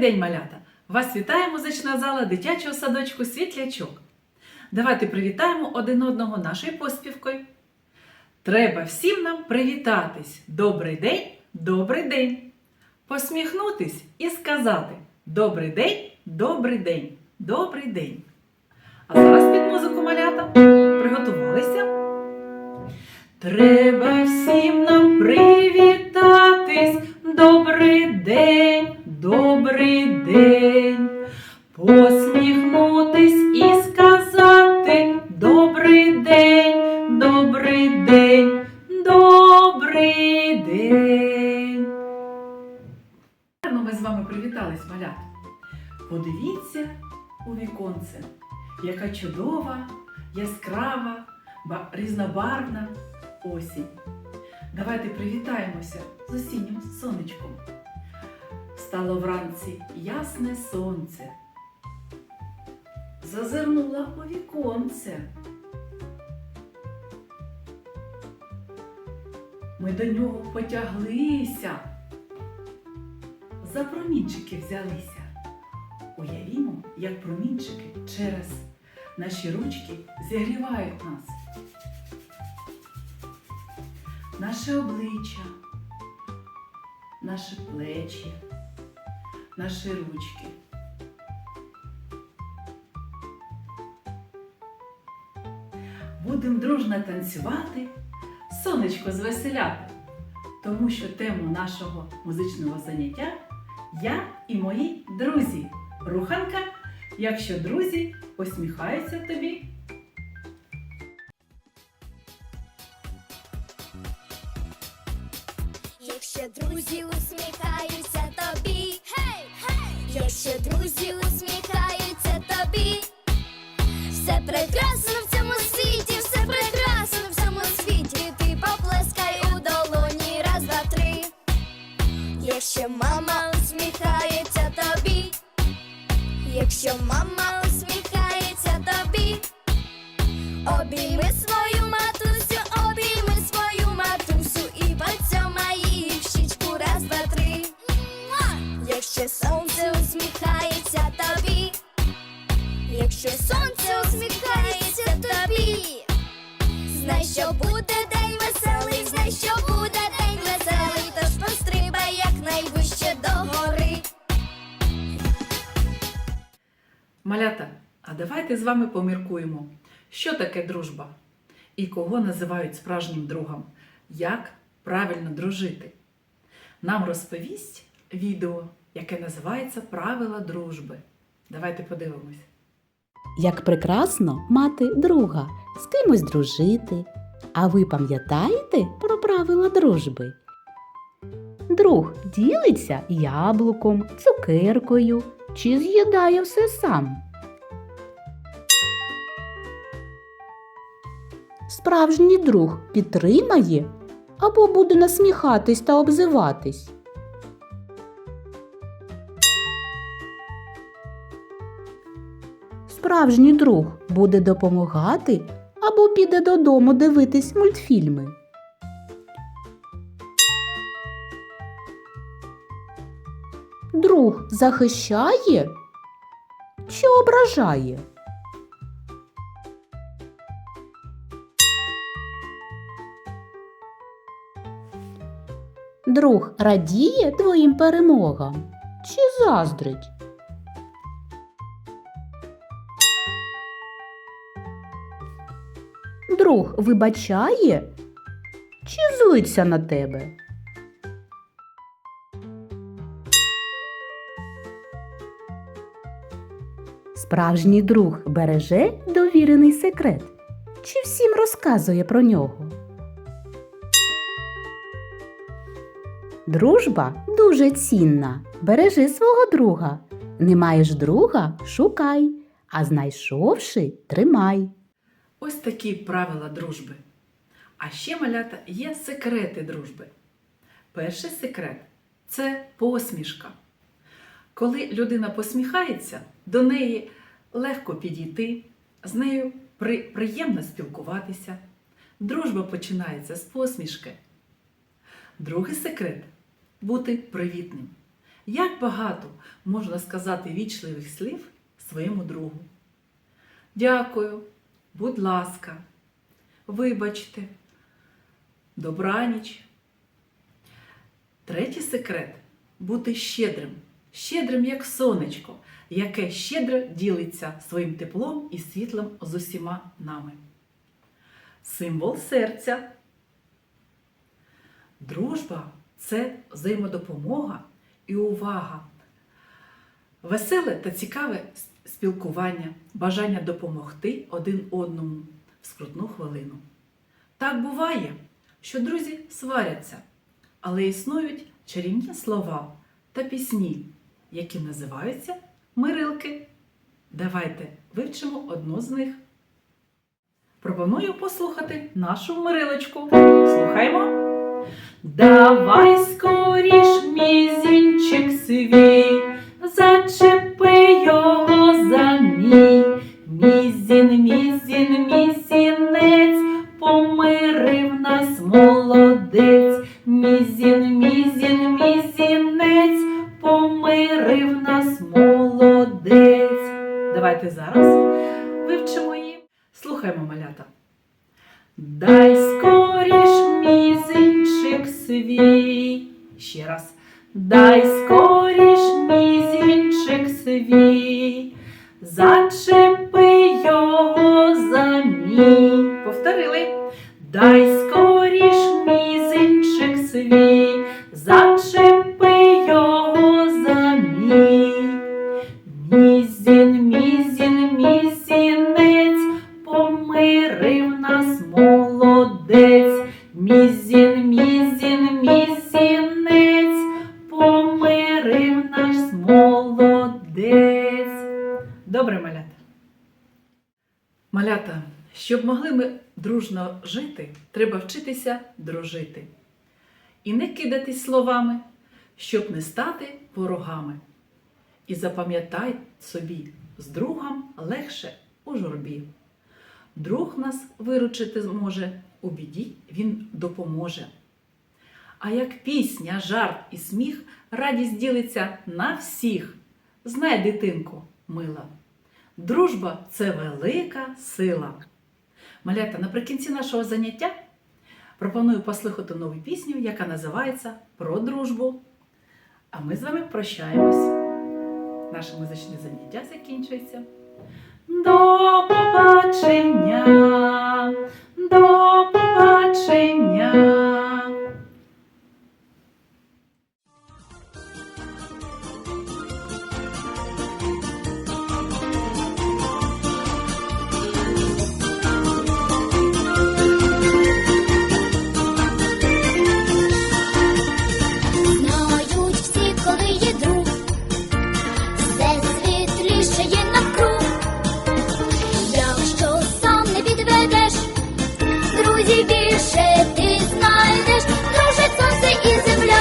день, малята! Вас вітає музична зала дитячого садочку Світлячок. Давайте привітаємо один одного нашою поспівкою. Треба всім нам привітатись. Добрий день, добрий день. Посміхнутись і сказати Добрий день, добрий день, добрий день. А зараз під музику малята приготувалися. Треба всім нам привітатись. Добрий день, добрий день. Посміхнутись і сказати Добрий день, добрий день, добрий день. Ми з вами привітались, малята. Подивіться у віконце, яка чудова, яскрава, ба- різнобарвна осінь. Давайте привітаємося з осіннім сонечком. Стало вранці ясне сонце. Зазирнула у віконце. Ми до нього потяглися. За промінчики взялися. Уявімо, як промінчики через наші ручки зігрівають нас. Наше обличчя, наші плечі, наші ручки. Будемо дружно танцювати, сонечко звеселяти, тому що тему нашого музичного заняття я і мої друзі. Руханка, якщо друзі посміхаються тобі. Друзі усміхаються тобі, все прекрасно в цьому світі, все прекрасно в цьому світі. Ти поплескай у долоні, раз, два, три. Якщо мама усміхається тобі, якщо мама усміхається тобі, обійми що буде день веселий, знай, що буде день веселий, тож пострибай якнайвище до гори. Малята, а давайте з вами поміркуємо, що таке дружба і кого називають справжнім другом, як правильно дружити. Нам розповість відео, яке називається Правила дружби. Давайте подивимось. Як прекрасно мати друга, з кимось дружити. А ви пам'ятаєте про правила дружби? Друг ділиться яблуком, цукеркою чи з'їдає все сам. Справжній друг підтримає або буде насміхатись та обзиватись. Справжній друг буде допомагати або піде додому дивитись мультфільми. Друг захищає чи ображає? Друг радіє твоїм перемогам чи заздрить? Друг вибачає чи злиться на тебе? Справжній друг береже довірений секрет чи всім розказує про нього? Дружба дуже цінна. Бережи свого друга. Не маєш друга шукай, а знайшовши тримай. Ось такі правила дружби. А ще, малята, є секрети дружби. Перший секрет це посмішка. Коли людина посміхається, до неї легко підійти, з нею при- приємно спілкуватися. Дружба починається з посмішки. Другий секрет бути привітним. Як багато можна сказати вічливих слів своєму другу. Дякую, будь ласка, вибачте, добраніч. Третій секрет бути щедрим, щедрим як сонечко, яке щедро ділиться своїм теплом і світлом з усіма нами. Символ серця. Дружба це взаємодопомога і увага. Веселе та цікаве спілкування, бажання допомогти один одному в скрутну хвилину. Так буває, що друзі сваряться, але існують чарівні слова та пісні, які називаються мирилки. Давайте вивчимо одну з них. Пропоную послухати нашу мирилочку. Слухаймо. Давай скоріш Давайте зараз вивчимо її. Слухаймо, малята. Дай скоріш мізинчик свій. Ще раз. Дай скоріш мізинчик свій. Зачепи щоб могли ми дружно жити, треба вчитися дружити. І не кидатись словами, щоб не стати ворогами. І запам'ятай собі, з другом легше у журбі. Друг нас виручити зможе, у біді він допоможе. А як пісня, жарт і сміх, радість ділиться на всіх. Знай, дитинко, мила, дружба це велика сила. Малята, наприкінці нашого заняття пропоную послухати нову пісню, яка називається Про дружбу. А ми з вами прощаємось. Наше музичне заняття закінчується. До побачення! До побачення! друзів більше ти знайдеш, дружить сонце і земля.